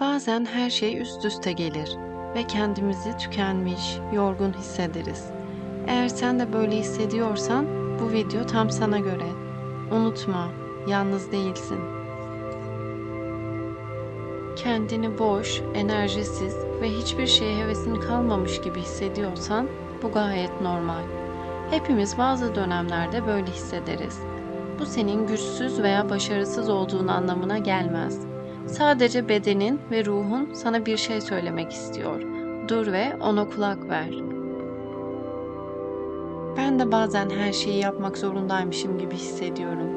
Bazen her şey üst üste gelir ve kendimizi tükenmiş, yorgun hissederiz. Eğer sen de böyle hissediyorsan bu video tam sana göre. Unutma, yalnız değilsin. Kendini boş, enerjisiz ve hiçbir şeye hevesin kalmamış gibi hissediyorsan bu gayet normal. Hepimiz bazı dönemlerde böyle hissederiz. Bu senin güçsüz veya başarısız olduğun anlamına gelmez. Sadece bedenin ve ruhun sana bir şey söylemek istiyor. Dur ve ona kulak ver. Ben de bazen her şeyi yapmak zorundaymışım gibi hissediyorum.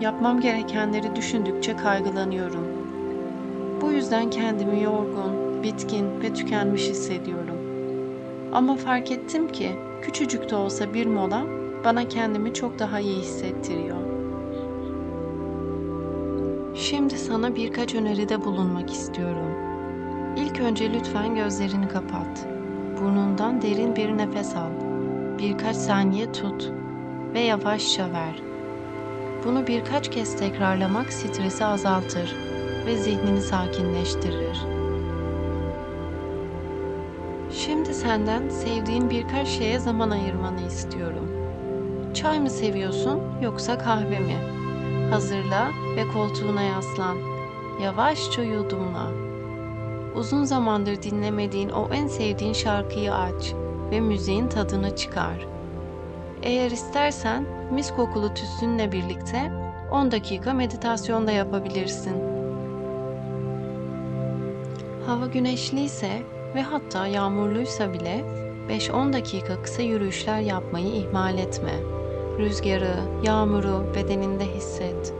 Yapmam gerekenleri düşündükçe kaygılanıyorum. Bu yüzden kendimi yorgun, bitkin ve tükenmiş hissediyorum. Ama fark ettim ki küçücük de olsa bir mola bana kendimi çok daha iyi hissettiriyor. Şimdi sana birkaç öneride bulunmak istiyorum. İlk önce lütfen gözlerini kapat. Burnundan derin bir nefes al. Birkaç saniye tut ve yavaşça ver. Bunu birkaç kez tekrarlamak stresi azaltır ve zihnini sakinleştirir. Şimdi senden sevdiğin birkaç şeye zaman ayırmanı istiyorum. Çay mı seviyorsun yoksa kahve mi? Hazırla ve koltuğuna yaslan. Yavaşça yudumla. Uzun zamandır dinlemediğin o en sevdiğin şarkıyı aç ve müziğin tadını çıkar. Eğer istersen mis kokulu tütsünle birlikte 10 dakika meditasyon da yapabilirsin. Hava güneşliyse ve hatta yağmurluysa bile 5-10 dakika kısa yürüyüşler yapmayı ihmal etme. Rüzgarı, yağmuru bedeninde hisset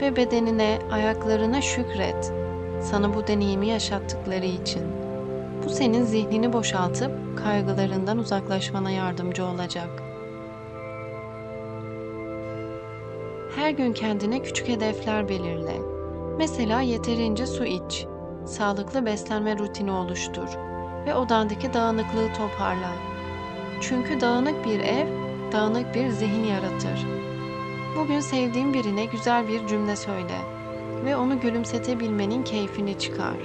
ve bedenine, ayaklarına şükret. Sana bu deneyimi yaşattıkları için. Bu senin zihnini boşaltıp kaygılarından uzaklaşmana yardımcı olacak. Her gün kendine küçük hedefler belirle. Mesela yeterince su iç, sağlıklı beslenme rutini oluştur ve odandaki dağınıklığı toparla. Çünkü dağınık bir ev, dağınık bir zihin yaratır. Bugün sevdiğin birine güzel bir cümle söyle ve onu gülümsetebilmenin keyfini çıkar.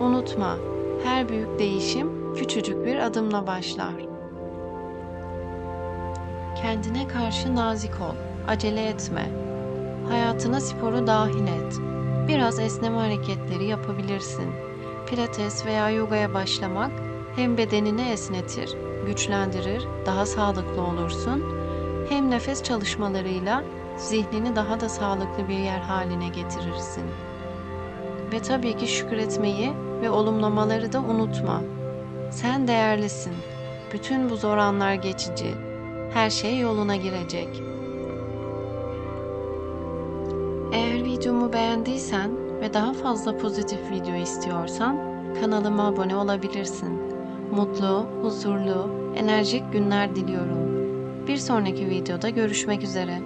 Unutma, her büyük değişim küçücük bir adımla başlar. Kendine karşı nazik ol, acele etme. Hayatına sporu dahil et. Biraz esneme hareketleri yapabilirsin. Pilates veya yogaya başlamak hem bedenini esnetir, güçlendirir, daha sağlıklı olursun, hem nefes çalışmalarıyla zihnini daha da sağlıklı bir yer haline getirirsin. Ve tabii ki şükretmeyi ve olumlamaları da unutma. Sen değerlisin. Bütün bu zor anlar geçici. Her şey yoluna girecek. Eğer videomu beğendiysen ve daha fazla pozitif video istiyorsan kanalıma abone olabilirsin. Mutlu, huzurlu, enerjik günler diliyorum. Bir sonraki videoda görüşmek üzere.